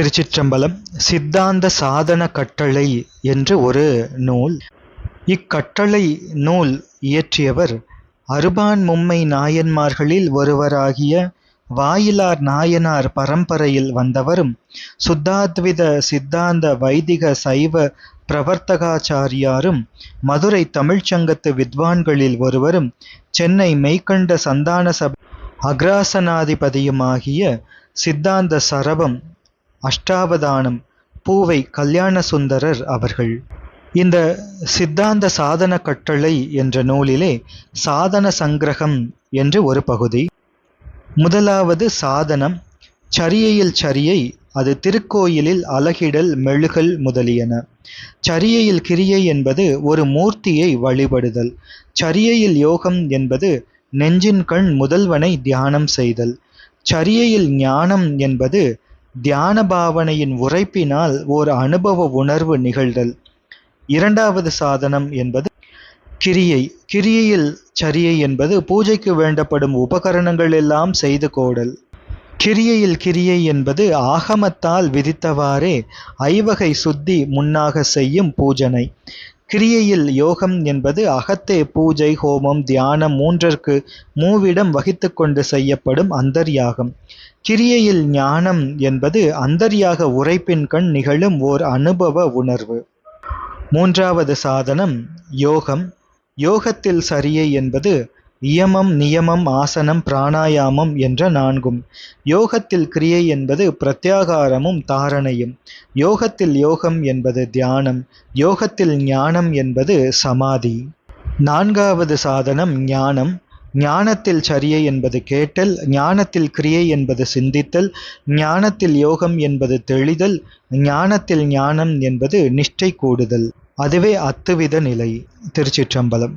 திருச்சிற்றம்பலம் சித்தாந்த சாதன கட்டளை என்று ஒரு நூல். இக்கட்டளை நூல் இயற்றியவர் அருபான் மும்மை நாயன்மார்களில் ஒருவராகிய வாயிலார் நாயனார் பரம்பரையில் வந்தவரும் சுத்தாத்வித சித்தாந்த வைதிக சைவ பிரவர்த்தகாச்சாரியாரும் மதுரை தமிழ்ச்சங்கத்து வித்வான்களில் ஒருவரும் சென்னை மெய்கண்ட சந்தான சபை அக்ராசனாதிபதியுமாகிய சித்தாந்த சரபம் அஷ்டாவதானம் பூவை கல்யாணசுந்தரர் அவர்கள். இந்த சித்தாந்த சாதன கட்டளை என்ற நூலிலே சாதன சங்கிரகம் என்று ஒரு பகுதி. முதலாவது சாதனம் சரியையில் சரியை அது திருக்கோயிலில் அலகிடல் மெழுகல் முதலியன. சரியையில் கிரியை என்பது ஒரு மூர்த்தியை வழிபடுதல். சரியையில் யோகம் என்பது நெஞ்சின் கண் முதல்வனை தியானம் செய்தல். சரியையில் ஞானம் என்பது தியான பாவனையின் உரைப்பினால் ஓர் அனுபவ உணர்வு நிகழ்தல். இரண்டாவது சாதனம் என்பது கிரியை. கிரியையில் சரியை என்பது பூஜைக்கு வேண்டப்படும் உபகரணங்கள் எல்லாம் செய்து கோடல். கிரியையில் கிரியை என்பது ஆகமத்தால் விதித்தவாறே ஐவகை சுத்தி முன்னாக செய்யும் பூஜனை. கிரியையில் யோகம் என்பது அகத்தே பூஜை ஹோமம் தியானம் மூன்றற்கு மூவிடம் வகித்து கொண்டு செய்யப்படும் அந்தர்யாகம். கிரியையில் ஞானம் என்பது அந்தர்யாக உரைப்பின் கண் நிகழும் ஓர் அனுபவ உணர்வு. மூன்றாவது சாதனம் யோகம். யோகத்தில் சரியை என்பது இயமம் நியமம் ஆசனம் பிராணாயாமம் என்ற நான்கும். யோகத்தில் கிரியை என்பது பிரத்யாகாரமும் தாரணையும். யோகத்தில் யோகம் என்பது தியானம். யோகத்தில் ஞானம் என்பது சமாதி. நான்காவது சாதனம் ஞானம். ஞானத்தில் சரியை என்பது கேட்டல். ஞானத்தில் கிரியை என்பது சிந்தித்தல். ஞானத்தில் யோகம் என்பது தெளிதல். ஞானத்தில் ஞானம் என்பது நிஷ்டை கூடுதல். அதுவே அத்துவித நிலை. திருச்சிற்றம்பலம்.